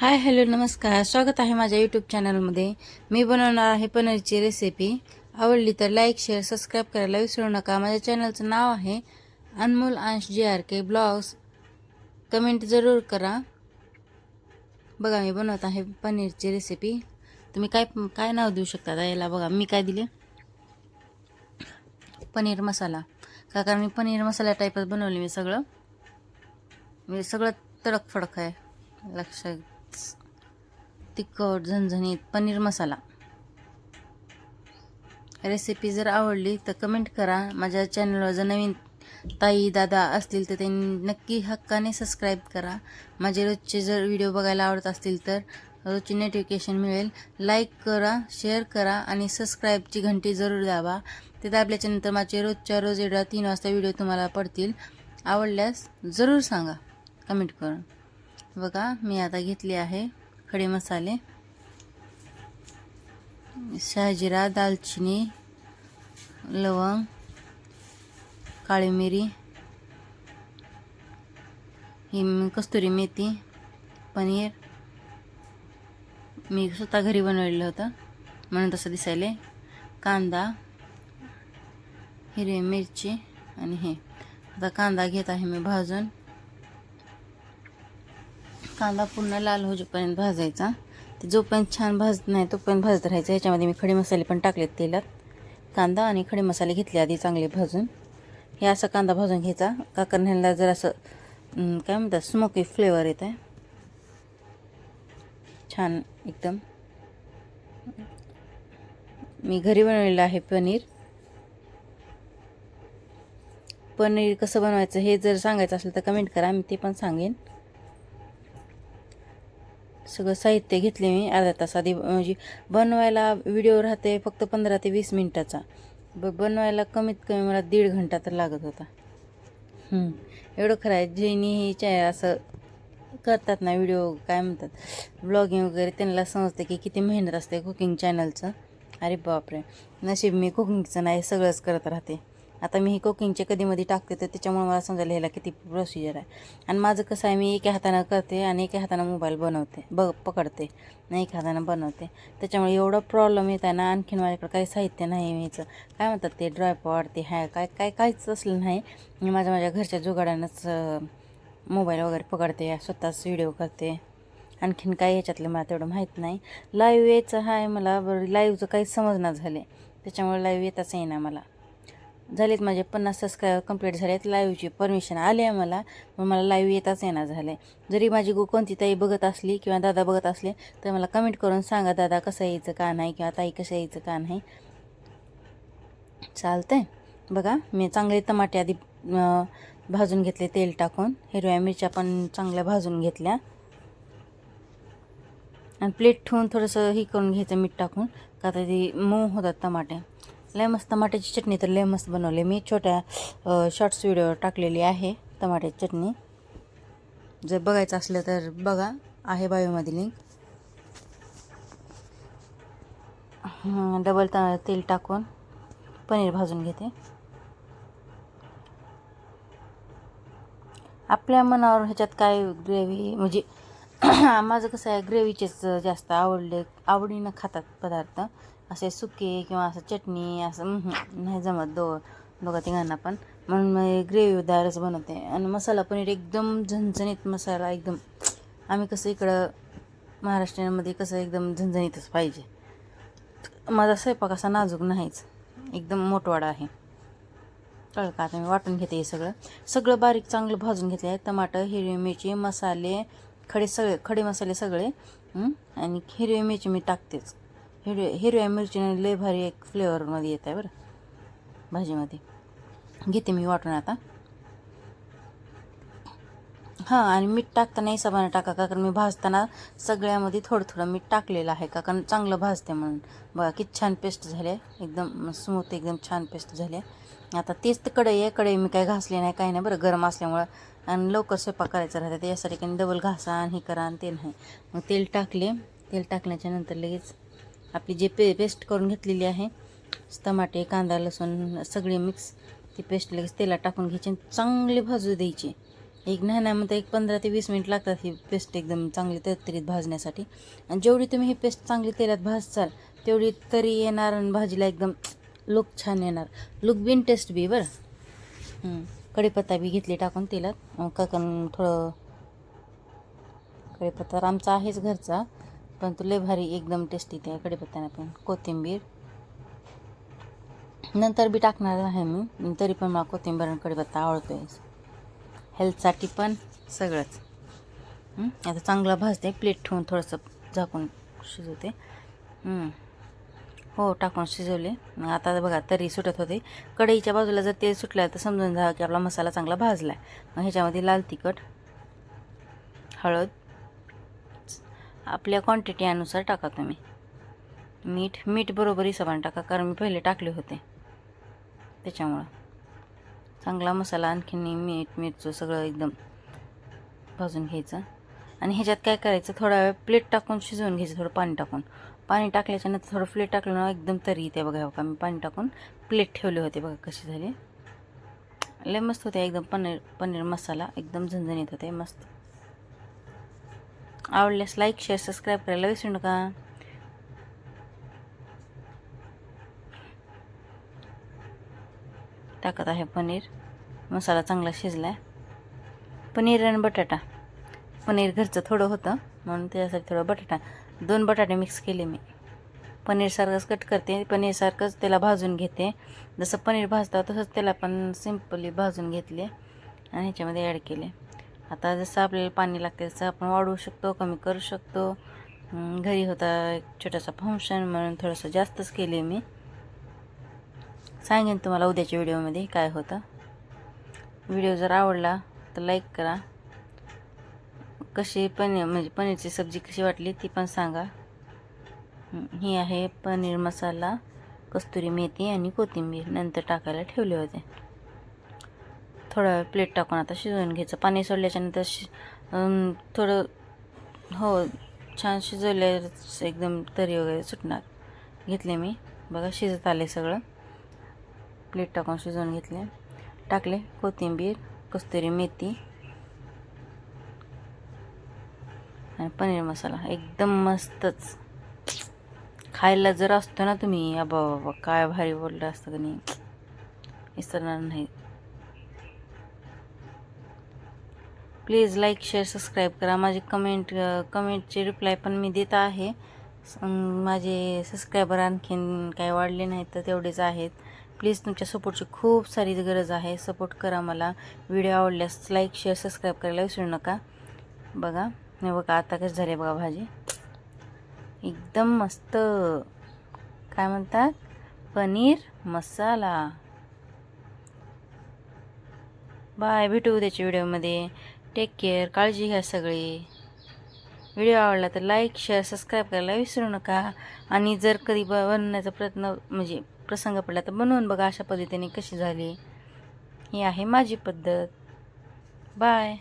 Hi hello नमस्कार. स्वागत आहे माझ्या यूट्यूब चॅनलमध्ये मी बनवणार आहे पनीरची रेसिपी आवडली तर लाईक शेअर सबस्क्राईब करायला विसरू नका. माझ्या चॅनलचं नाव आहे Anmol Ansh G R K blogs comment जरूर करा. बघा मी बनवत आहे पनीरची रेसिपी तुम्ही काय काय नाव देऊ शकता याला बघा मी काय दिले? पनीर मसाला. का कारण मी पनीर मसाला टाईपच बनवले मी सगळं. मी सगळं तडकफडक आहे. लक्षात तिखट झणझणीत पनीर मसाला. रेसिपी जर आवडली तर कमेंट करा. माझ्या चॅनलवर जर नवीन ताई दादा असतील तर त्यांनी नक्की हक्काने सबस्क्राईब करा. माझे रोजचे जर व्हिडिओ बघायला आवडत असतील तर रोजची नोटिफिकेशन मिळेल. लाईक करा शेअर करा आणि सबस्क्राईबची घंटी जरूर दाबा. ते दाबल्याच्यानंतर माझे रोजच्या रोज एवढ्या तीन वाजता व्हिडिओ तुम्हाला पडतील. आवडल्यास जरूर सांगा. कमेंट करून. बघा मी आता घेतली आहे खडे मसाले. शहाजिरा दालचिनी लवंग काळी मिरी ही कस्तुरी मेथी पनीर. मी स्वतः घरी बनवलेलं होतं म्हणून तसं दिसायले कांदा हिरवी मिरची आणि हे. आता कांदा घेत आहे मी भाजून. कांदा पूर्ण लाल होईपर्यंत भाजायचा. ते जोपर्यंत छान भाजत नाही तोपर्यंत भाजत राहायचं. ह्याच्यामध्ये मी खडे मसाले पण टाकलेत तेलात. कांदा आणि खडे मसाले घेतले आधी चांगले भाजून. हे असा कांदा भाजून घ्यायचा. काकरण्याला जर असं काय म्हणतात स्मोकी फ्लेवर येत आहे छान एकदम. मी घरी बनवलेलं आहे पनीर. पनीर कसं बनवायचं हे जर सांगायचं असेल तर कमेंट करा. मी ते पण सांगेन. सगळं साहित्य घेतले मी अर्धा तास आधी. म्हणजे बनवायला व्हिडिओ राहते फक्त पंधरा ते वीस मिनटाचा. ब बनवायला कमीत कमी मला दीड घंटा तर लागत होता. एवढं खरं आहे जेनी हे चे असं करतात ना व्हिडिओ काय म्हणतात ब्लॉगिंग वगैरे त्यांना समजते की किती मेहनत असते कुकिंग चॅनलचं अरे बापरे. नशीब मी कुकिंगचं नाही सगळंच करत राहते. आता मी हे कुकिंगचे कधीमध्ये टाकते तर त्याच्यामुळे मला समजायला ह्याला किती प्रोसिजर आहे. आणि माझं कसं आहे मी एका हातानं करते आणि एका हातानं मोबाईल बनवते ब पकडते आणि एका हातानं बनवते. त्याच्यामुळे एवढा प्रॉब्लेम येत आहे ना आणखीन माझ्याकडे काही साहित्य नाही मीचं काय म्हणतात ते ड्रायपॉड ते हाय काय काय काहीच असलं नाही. मी माझ्या माझ्या घरच्या जुगाड्यानंच मोबाईल वगैरे पकडते स्वतःच व्हिडिओ करते. आणखीन काही ह्याच्यातलं मला तेवढं माहीत नाही. लाईव्ह यायचं आहे मला बरं लाईव्हचं काही समजणार झाले. त्याच्यामुळे लाईव्ह येताच येईना मला. झालेत माझे पन्नास सबस्क्रायबर कंप्लीट झालेत. लाईव्हची परमिशन आली आहे मला. पण मला लाईव्ह येताच येणार आहे जरी माझी गो कोणती ताई बघत असली किंवा दादा बघत असले तर मला कमेंट करून सांगा दादा कसं यायचं का नाही किंवा ताई कसं यायचं का नाही. चालतं आहे बघा मी चांगले टमाटे आधी भाजून घेतले तेल टाकून. हिरव्या मिरच्या पण चांगल्या भाजून घेतल्या. आणि प्लेट ठेवून थोडंसं ही करून घ्यायचं मीठ टाकून. का तर ती मऊ होतात टमाटे. लय मस्त टमाट्याची चटणी तर लय मस्त बनवली मी. छोट्या शॉर्ट्स व्हिडिओ टाकलेली आहे टमाट्याची चटणी. जर बघायचं असलं तर बघा आहे बायोमध्ये लिंक डबल ता तेल टाकून पनीर भाजून घेते. आपल्या मनावर ह्याच्यात काय ग्रेव्ही म्हणजे माझं कसं आहे ग्रेव्हीचेच जास्त आवडले आवडीनं खातात पदार्थ. असे सुके किंवा असं चटणी असं नाही जमत दो दोघा तिघांना पण. म्हणून मी ग्रेव्हीदारच बनवते. आणि मसाला पनीर एकदम झणझणीत मसाला एकदम. आम्ही कसं इकडं महाराष्ट्रामध्ये कसं एकदम झणझणीतच पाहिजे. माझा स्वयंपाक असा नाजूक नाहीच. एकदम मोठवाडा आहे. कळ का? आता मी वाटून घेते हे सगळं. सगळं बारीक चांगलं भाजून घेतले आहे टमाटर हिरवी मिरची मसाले खडे सगळे खडे मसाले सगळे. आणि हिरवी मिरची मी टाकतेच. हिरव्या हिरव्या मिरचीने लय भारी एक फ्लेवरमध्ये येत आहे बरं. भाजीमध्ये. घेते मी वाटून आता. हां आणि मीठ टाकताना हिशोबाने टाका का कारण मी भाजताना सगळ्यामध्ये थोडं थोडं मीठ टाकलेलं आहे का कारण चांगलं भाजते म्हणून. बघा किती छान पेस्ट झाले. एकदम स्मूथ एकदम छान पेस्ट झाले. आता तेच तर कढई आहे कढई मी काय घासले नाही काही नाही बरं गरम असल्यामुळं. आणि लवकर स्वयंपाक करायचा राहते यासाठी काही डबल घासा आणि हे करा आणि ते नाही. मग तेल टाकले. तेल टाकल्याच्या नंतर लगेच आपली जे पे पेस्ट करून घेतलेली आहे टमाटे कांदा लसूण सगळे मिक्स ती पेस्ट लगेच तेलात टाकून घ्यायची आणि चांगली भाजू द्यायची. एक नाण्यामध्ये एक पंधरा ते वीस मिनिट लागतात ही पेस्ट एकदम चांगली तरतरीत भाजण्यासाठी. आणि जेवढी तुम्ही ही पेस्ट चांगली तेलात भाजचाल तेवढी तरी येणार आणि भाजीला एकदम लुक छान येणार. लुक बिन टेस्ट बी बरं. कढीपत्ता बी घेतली टाकून तेलात. काकण थोडं कढीपत्ता आमचा आहेच घरचा. पण तो लय भारी एकदम टेस्टी त्या कढीपत्त्याने पण. कोथिंबीर. नंतर बी टाकणार आहे मी तरी पण मला कोथिंबीर आणि कढीपत्ता आहे हेल्थसाठी पण सगळंच. आता चांगला भाजते प्लेट ठेवून थोडंसं झाकून शिजवते. हो टाकून शिजवले. आता बघा तरी सुटत होते. कढईच्या बाजूला जर तेल सुटलं तर समजून जा की आपला मसाला चांगला भाजला आहे मग ह्याच्यामध्ये लाल तिखट हळद आपल्या क्वांटिटी अनुसार टाका तुम्ही. मीठ मीठ बरोबर हिशोबाने टाका कारण मी पहिले टाकले होते. त्याच्यामुळं. चांगला मसाला आणखीन मीठ मिरचं सगळं एकदम भाजून घ्यायचं. आणि ह्याच्यात काय करायचं थोडा वेळ प्लेट टाकून शिजवून घ्यायचं थोडं पाणी टाकून. पाणी टाकल्याच्या नंतर थोडं प्लेट टाकलं ना एकदम तरी येते बघा बघा मी पाणी टाकून प्लेट ठेवले होते बघा कशी झाली. लय मस्त होते एकदम पनीर पनीर मसाला एकदम झणझणीत होते मस्त. आवडल्यास लाईक शेअर सबस्क्राईब करायला विसरू नका. टाकत आहे पनीर. मसाला चांगला शिजला आहे पनीर आणि बटाटा. पनीर घरचं थोडं होतं म्हणून त्याच्यासाठी थोडं बटाटा. दोन बटाटे मिक्स केले मी. पनीरसारखंच कट करते. पनीरसारखंच त्याला भाजून घेते. जसं पनीर भाजतं तसंच त्याला पण सिम्पली भाजून घेतले. आणि ह्याच्यामध्ये ॲड केले. आता जसं आपल्याला पाणी लागते तसं आपण वाढवू शकतो कमी करू शकतो. घरी होता एक छोटासा फंक्शन म्हणून थोडंसं जास्तच केले मी. सांगेन तुम्हाला उद्याच्या व्हिडिओमध्ये काय होतं. व्हिडिओ जर आवडला तर लाईक करा. कशी पनीर म्हणजे पनीरची सब्जी कशी वाटली ती पण सांगा. ही आहे पनीर मसाला कस्तुरी मेथी आणि कोथिंबीर. नंतर टाकायला ठेवले होते. थोडा वेळ प्लेट टाकून आता शिजवून घ्यायचं. पाणी सोडल्याच्यानंतर शि थोडं हो छान शिजवले एकदम तरी वगैरे सुटणार. घेतले मी. बघा शिजत आले सगळं. प्लेट टाकून शिजवून घेतले. टाकले. कोथिंबीर कस्तुरी मेथी. आणि पनीर मसाला. एकदम मस्तच. खायला जर असतो ना तुम्ही अबा बाबा काय भारी बोललं असतं का नाही? विसरणार नाही. प्लीज लाईक शेअर सबस्क्राईब करा. माझे कमेंट कमेंटचे रिप्लाय पण मी देत आहे. माझे सबस्क्रायबर आणखीन काय वाढले नाहीत तर तेवढेच आहेत. प्लीज तुमच्या सपोर्टची खूप सारी गरज आहे. सपोर्ट करा मला. व्हिडिओ आवडल्यास लाईक शेअर सबस्क्राईब करायला विसरू नका. बघा हे बघा आता कसं झाले बघा भाजी. एकदम मस्त. काय म्हणतात? पनीर मसाला. बाय भेटू उद्याच्या व्हिडिओमध्ये टेक केअर काळजी घ्या सगळी. व्हिडिओ आवडला तर लाईक शेअर सबस्क्राईब करायला विसरू नका. आणि जर कधी ब बनवण्याचा प्रयत्न म्हणजे प्रसंग पडला तर बनवून बघा अशा पद्धतीने कशी झाली. ही आहे माझी पद्धत. बाय